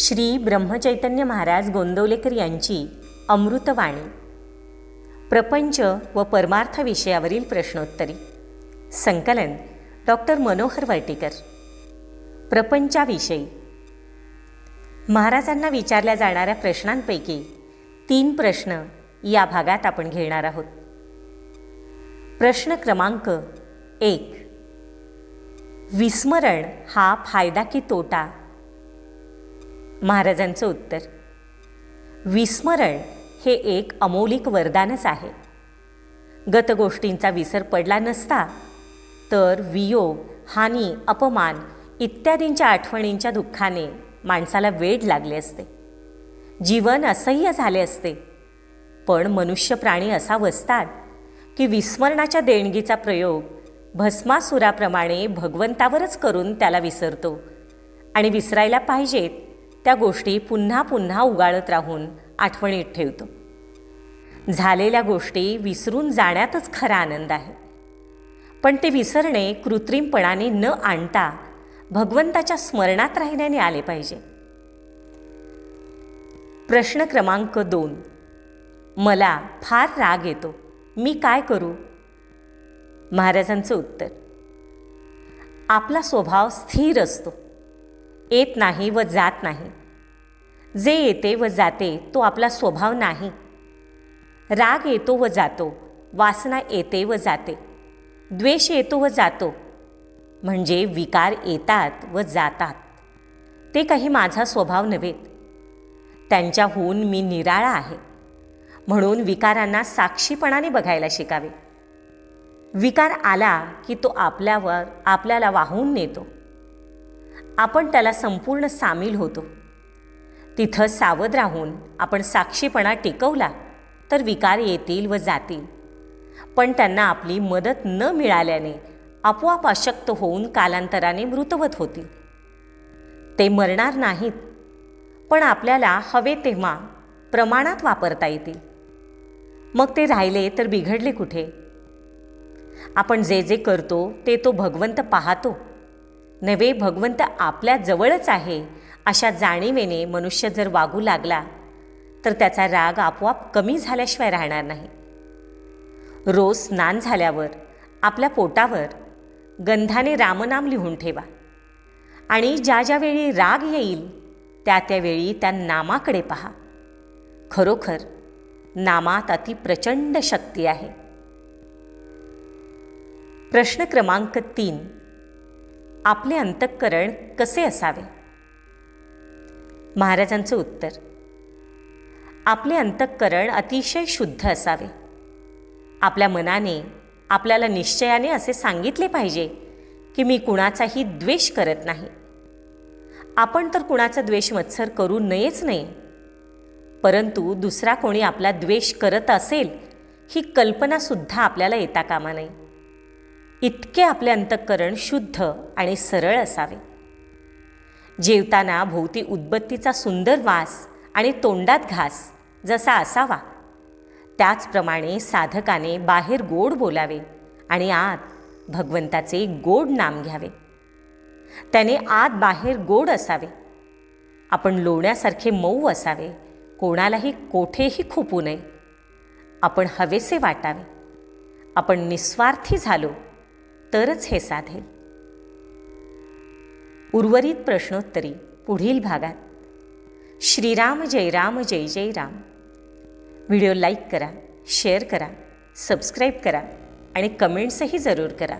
श्री ब्रह्मचैतन्य महाराज गोंदवलेकर यांची अमृतवाणी. प्रपंच व परमार्थ विषयावरील प्रश्नोत्तरी. संकलन डॉक्टर मनोहर वर्टीकर प्रपंचाविषयी. महाराजांना विचारल्या जाणाऱ्या प्रश्नांपैकी तीन प्रश्न या भागात आपण घेणार आहोत. प्रश्न क्रमांक एक. विस्मरण हा फायदा की तोटा महाराजांचं उत्तर. विस्मरण हे एक अमौलिक वरदानच आहे. गतगोष्टींचा विसर पडला नसता तर वियोग हानी अपमान इत्यादींच्या आठवणींच्या दुःखाने माणसाला वेड लागले असते. जीवन असह्य झाले असते. पण मनुष्य प्राणी असा वसतात की विस्मरणाच्या देणगीचा प्रयोग भस्मासुराप्रमाणे भगवंतावरच करून त्याला विसरतो आणि विसरायला पाहिजेत त्या गोष्टी पुन्हा पुन्हा उगाळत राहून आठवणीत ठेवतो. झालेल्या गोष्टी विसरून जाण्यातच खरा आनंद आहे. पण ते विसरणे कृत्रिमपणाने न आणता भगवंताच्या स्मरणात राहिल्याने आले पाहिजे. प्रश्न क्रमांक दोन. मला फार राग येतो. मी काय करू? महाराजांचं उत्तर. आपला स्वभाव स्थिर असतो. येत नाही व जात नाही. जे येते व जाते तो आपला स्वभाव नाही. राग येतो व जातो वासना येते व जाते. द्वेष येतो व जातो म्हणजे विकार येतात व जातात. ते काही माझा स्वभाव नव्हेत. त्यांच्याहून मी निराळा आहे. म्हणून विकारांना साक्षीपणाने बघायला शिकावे. विकार आला की तो आपल्यावर आपल्याला वाहून नेतो. आपण त्याला संपूर्ण सामील होतो. तिथं सावध राहून आपण साक्षीपणा टिकवला तर विकार येतील व जातील. पण त्यांना आपली मदत न मिळाल्याने आपोआप अशक्त होऊन कालांतराने मृतवत होतील. ते मरणार नाहीत पण आपल्याला हवे तेव्हा प्रमाणात वापरता येतील. मग ते राहिले तर बिघडले कुठे? आपण जे जे करतो ते तो भगवंत पाहतो. नव्हे भगवंत आपल्या जवळच आहे अशा जाणीवेने मनुष्य जर वागू लागला तर त्याचा राग आपोआप कमी झाल्याशिवाय राहणार नाही. रोज स्नान झाल्यावर आपल्या पोटावर गंधाने रामनाम लिहून ठेवा. आणि ज्या ज्यावेळी राग येईल त्या त्यावेळी त्या नामाकडे पहा. खरोखर नामात अति प्रचंड शक्ती आहे. प्रश्न क्रमांक तीन. आपले अंतःकरण कसे असावे? महाराजांचं उत्तर. आपले अंतःकरण अतिशय शुद्ध असावे. आपल्या मनाने आपल्याला निश्चयाने असे सांगितले पाहिजे की मी कुणाचाही द्वेष करत नाही. आपण तर कुणाचा द्वेष मत्सर करू नयेच नाही परंतु दुसरा कोणी आपला द्वेष करत असेल ही कल्पनासुद्धा आपल्याला येता कामा नये. इतके आपले अंतःकरण शुद्ध आणि सरळ असावे. जेवताना भोवती उदबत्तीचा सुंदर वास आणि तोंडात घास जसा असावा. त्याचप्रमाणे साधकाने बाहेर गोड बोलावे आणि आत भगवंताचे गोड नाम घ्यावे. त्याने आत बाहेर गोड असावे. आपण लोण्यासारखे मऊ असावे कोणालाही कोठेही खुपू नये. आपण हवेसे वाटावे. आपण निस्वार्थी झालो तरच हे साधेल. उर्वरित प्रश्नोत्तरी पुढील भागात. श्रीराम जय राम जय जय राम. व्हिडिओ लाईक करा शेअर करा सबस्क्राईब करा आणि कमेंट्सही जरूर करा.